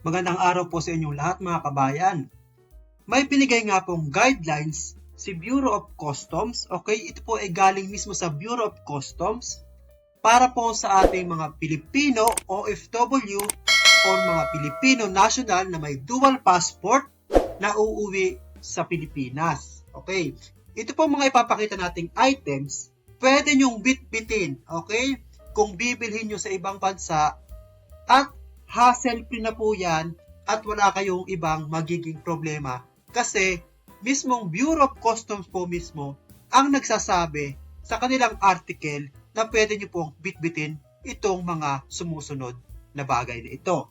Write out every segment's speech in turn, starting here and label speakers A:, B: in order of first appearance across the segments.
A: Magandang araw po sa inyong lahat mga kabayan. May binigay nga pong guidelines si Bureau of Customs. Okay, ito po ay galing mismo sa Bureau of Customs para po sa ating mga Pilipino OFW o mga Pilipino national na may dual passport na uuwi sa Pilipinas. Okay, ito po mga ipapakita nating items, pwede nyong bitbitin, okay? Kung bibilhin nyo sa ibang bansa at hassle-free na po yan at wala kayong ibang magiging problema kasi mismong Bureau of Customs po mismo ang nagsasabi sa kanilang article na pwede nyo pong bitbitin itong mga sumusunod na bagay na ito.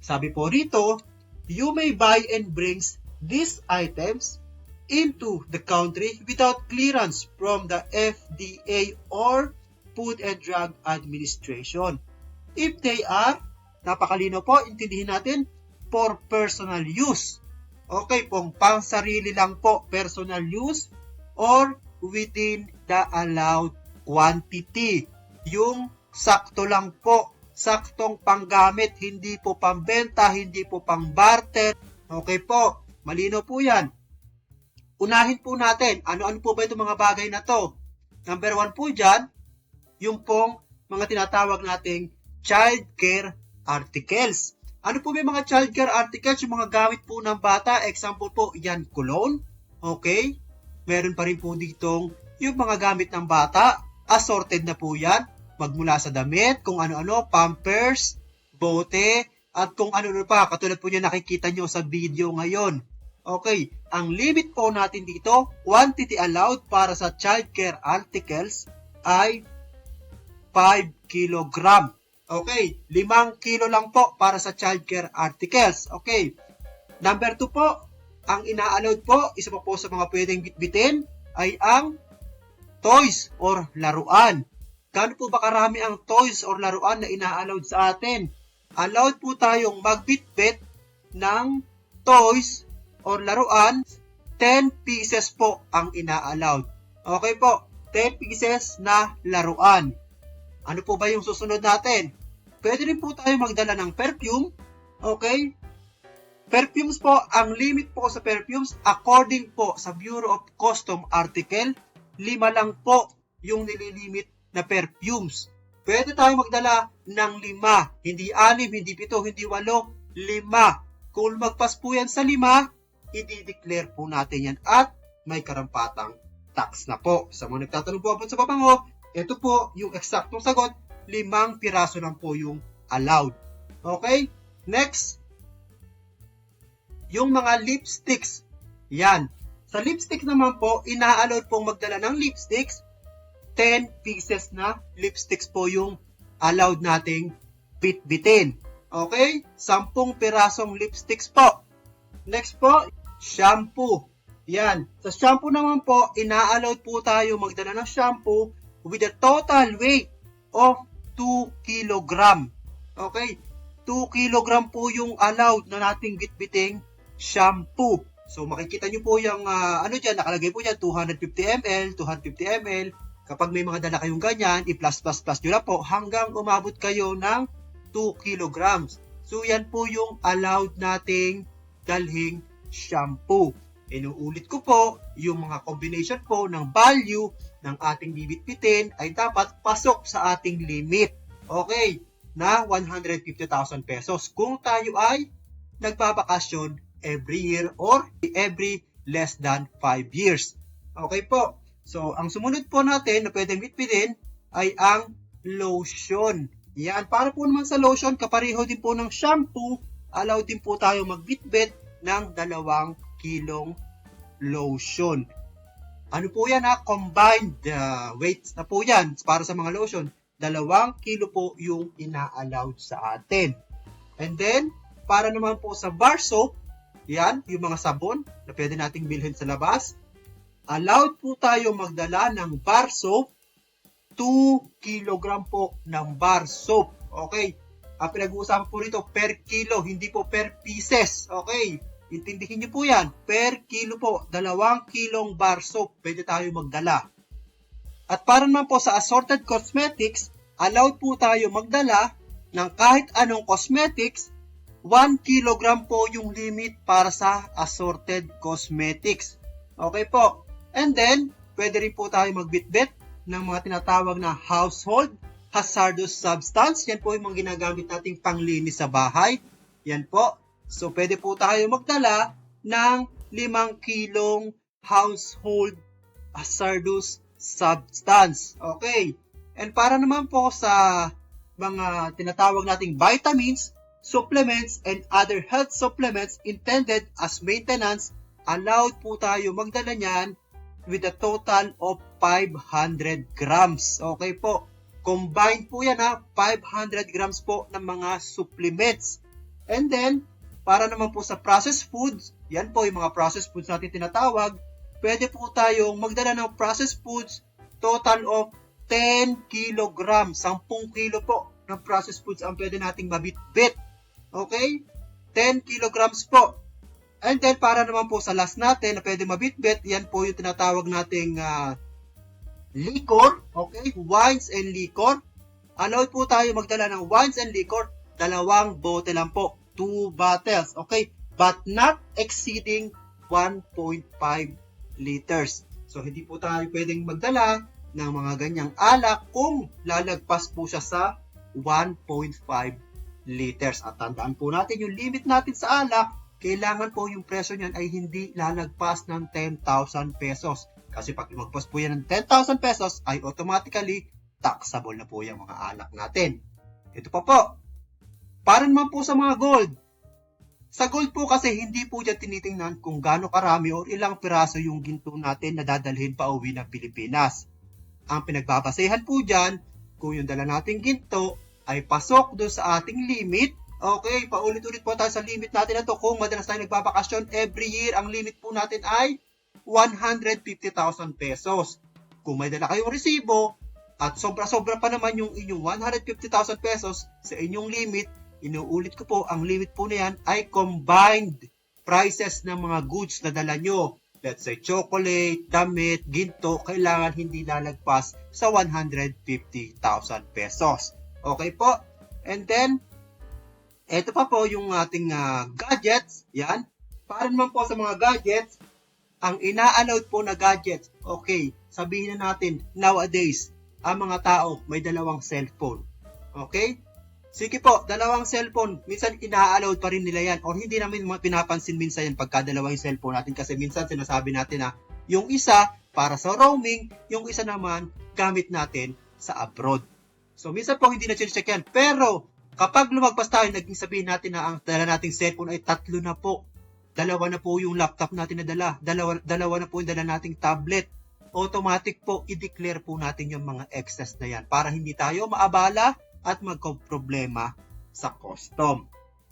A: Sabi po rito, you may buy and brings these items into the country without clearance from the FDA or Food and Drug Administration. If they are, napakalino po, intindihin natin, for personal use. Okay, pong pang sarili lang po, personal use or within the allowed quantity. Yung sakto lang po, saktong panggamit, hindi po pambenta, hindi po pang barter. Okay po, malino po yan. Unahin po natin, ano-ano po ba itong mga bagay na to? Number one po dyan, yung pong mga tinatawag nating child care articles. Ano po ba yung mga child care articles? Yung mga gamit po ng bata. Example po, yan, cologne. Okay? Meron pa rin po ditong yung mga gamit ng bata. Assorted na po yan. Magmula sa damit, kung ano-ano, pampers, bote, at kung ano-ano pa. Katulad po niya nakikita nyo sa video ngayon. Okay, ang limit po natin dito, quantity allowed para sa child care articles ay 5 kilogram. Okay, 5 kilo lang po para sa child care articles. Okay, number 2 po, ang ina-allowed po, isa pa po sa mga pwedeng bitbitin ay ang toys or laruan. Gaano po ba karami ang toys or laruan na ina-allowed sa atin? Allowed po tayong magbitbit ng toys or laruan, 10 pieces po ang ina-allowed. Okay po, 10 pieces na laruan. Ano po ba yung susunod natin? Pwede rin po tayo magdala ng perfume. Okay? Perfumes po, ang limit po sa perfumes, according po sa Bureau of Custom article, lima lang po yung nililimit na perfumes. Pwede tayo magdala ng lima, hindi anim, hindi pito, hindi walo, lima. Kung magpas po yan sa lima, i-declare po natin yan at may karampatang tax na po. Sa mga nagtatanong po abot sa babango, ito po yung eksaktong sagot, limang piraso lang po yung allowed. Okay? Next, yung mga lipsticks. Yan. Sa lipstick naman po, ina-allowed pong magdala ng lipsticks. 10 pieces na lipsticks po yung allowed nating bitbitin. Okay? 10 pirasong lipsticks po. Next po, shampoo. Yan. Sa shampoo naman po, ina-allowed po tayo magdala ng shampoo with a total weight of 2 kg. Okay? 2 kg po yung allowed na nating bitbiting shampoo. So makikita nyo po yung uh, ano dyan, nakalagay po dyan 250 ml, 250 ml. Kapag may mga dala kayong ganyan, i-plus plus plus nyo lang po hanggang umabot kayo ng 2 kg. So yan po yung allowed nating dalhing shampoo. Inuulit ko po, yung mga combination po ng value ng ating bibitbitin ay dapat pasok sa ating limit. Okay, na 150,000 pesos kung tayo ay nagbabakasyon every year or every less than 5 years. Okay po. So, ang sumunod po natin na pwedeng bitbitin ay ang lotion. Yan, para po naman sa lotion, kapareho din po ng shampoo, allow din po tayo magbitbit ng dalawang kilong lotion. Ano po yan ha? Combined uh, weights na po yan para sa mga lotion. Dalawang kilo po yung ina-allowed sa atin. And then, para naman po sa bar soap, yan, yung mga sabon na pwede nating bilhin sa labas. Allowed po tayo magdala ng bar soap, 2 kg po ng bar soap. Okay, ang pinag-uusapan po rito per kilo, hindi po per pieces. Okay, intindihin niyo po yan. Per kilo po, dalawang kilong bar soap pwede tayo magdala. At para naman po sa assorted cosmetics, allowed po tayo magdala ng kahit anong cosmetics 1 kilogram po yung limit para sa assorted cosmetics. Okay po. And then, pwede rin po tayo magbitbit ng mga tinatawag na household hazardous substance. Yan po yung mga ginagamit nating panglinis sa bahay. Yan po. So, pwede po tayo magdala ng 5 kilong household hazardous substance. Okay. And para naman po sa mga tinatawag nating vitamins, supplements, and other health supplements intended as maintenance, allowed po tayo magdala niyan with a total of 500 grams. Okay po. Combined po yan ha, 500 grams po ng mga supplements. And then, para naman po sa processed foods, yan po yung mga processed foods natin tinatawag, pwede po tayong magdala ng processed foods total of 10 kilograms. 10 kilo po ng processed foods ang pwede nating mabitbit. Okay? 10 kilograms po. And then, para naman po sa last natin na pwede mabitbit, yan po yung tinatawag nating ah, liquor. Okay? Wines and liquor. Allowed po tayo magdala ng wines and liquor. Dalawang bote lang po. Two bottles. Okay? But not exceeding 1.5 liters. So, hindi po tayo pwedeng magdala ng mga ganyang alak kung lalagpas po siya sa 1.5 liters. At tandaan po natin yung limit natin sa alak, kailangan po yung presyo niyan ay hindi lalagpas ng 10,000 pesos. Kasi pag lumagpas po yan ng 10,000 pesos, ay automatically taxable na po yung mga alak natin. Ito pa po. Para naman po sa mga gold. Sa gold po kasi hindi po dyan tinitingnan kung gaano karami o ilang piraso yung ginto natin na dadalhin pa uwi ng Pilipinas. Ang pinagbabasehan po dyan, kung yung dala nating ginto ay pasok doon sa ating limit, okay, paulit-ulit po tayo sa limit natin na to. Kung madalas tayo nagbabakasyon, every year, ang limit po natin ay 150,000 pesos. Kung may dala kayong resibo, at sobra-sobra pa naman yung inyong 150,000 pesos sa inyong limit, inuulit ko po, ang limit po na yan ay combined prices ng mga goods na dala nyo. Let's say chocolate, damit, ginto, kailangan hindi lalagpas sa 150,000 pesos. Okay po? And then, ito pa po yung ating ah, gadgets. Yan. Para naman po sa mga gadgets, ang ina-allowed po na gadgets, okay, sabihin na natin, nowadays, ang mga tao may dalawang cellphone. Okay? Sige po, dalawang cellphone, minsan ina-allowed pa rin nila yan or hindi namin pinapansin minsan yan pagka dalawa yung cellphone natin kasi minsan sinasabi natin na yung isa para sa roaming, yung isa naman gamit natin sa abroad. So minsan po hindi na check yan. Pero kapag lumagpas tayo, naging sabihin natin na ang dala nating cellphone ay tatlo na po. Dalawa na po yung laptop natin na dala. Dalawa, dalawa na po yung dala nating tablet. Automatic po, i-declare po natin yung mga excess na yan para hindi tayo maabala at magka-problema sa custom.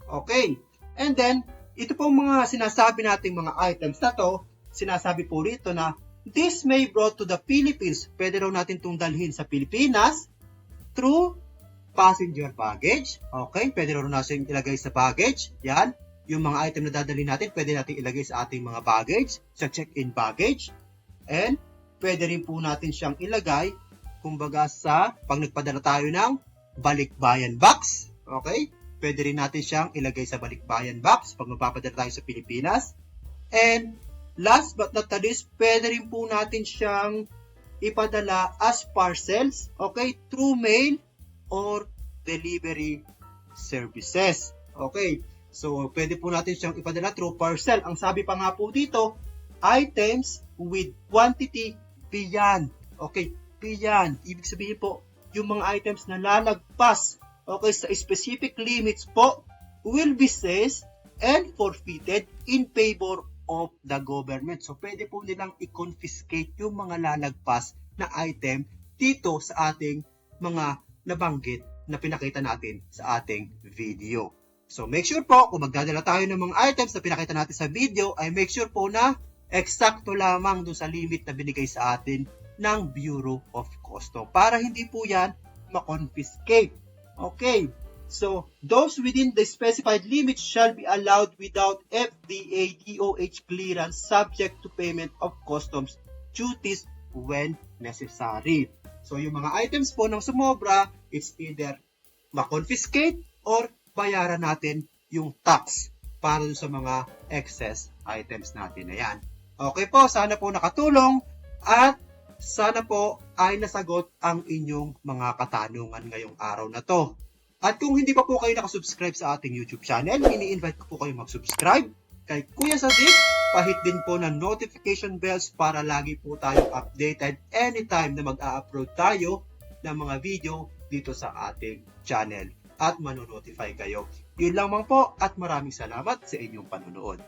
A: Okay. And then, ito po mga sinasabi nating mga items na to, sinasabi po rito na this may brought to the Philippines. Pwede raw natin itong dalhin sa Pilipinas through passenger baggage. Okay, pwede raw natin ilagay sa baggage. Yan. Yung mga item na dadalhin natin, pwede natin ilagay sa ating mga baggage, sa check-in baggage. And pwede rin po natin siyang ilagay, kumbaga sa pag nagpadala tayo ng balikbayan box. Okay? Pwede rin natin siyang ilagay sa balikbayan box pag magpapadala tayo sa Pilipinas. And last but not the least, pwede rin po natin siyang ipadala as parcels, okay, through mail or delivery services. Okay, so pwede po natin siyang ipadala through parcel. Ang sabi pa nga po dito, items with quantity beyond. Okay, beyond. Ibig sabihin po, yung mga items na lalagpas okay, sa specific limits po will be seized and forfeited in favor of the government. So, pwede po nilang i-confiscate yung mga lalagpas na item dito sa ating mga nabanggit na pinakita natin sa ating video. So, make sure po, kung magdadala tayo ng mga items na pinakita natin sa video, ay make sure po na eksakto lamang doon sa limit na binigay sa atin ng Bureau of Custom para hindi po yan ma-confiscate. Okay. So, those within the specified limits shall be allowed without FDA DOH clearance subject to payment of customs duties when necessary. So, yung mga items po ng sumobra, it's either ma-confiscate or bayaran natin yung tax para sa mga excess items natin na yan. Okay po, sana po nakatulong at sana po ay nasagot ang inyong mga katanungan ngayong araw na to. At kung hindi pa po kayo nakasubscribe sa ating YouTube channel, ini-invite ko po kayo mag-subscribe kay Kuya Sadik. Pahit din po ng notification bells para lagi po tayong updated anytime na mag-a-upload tayo ng mga video dito sa ating channel at manonotify kayo. Yun lamang po at maraming salamat sa inyong panonood.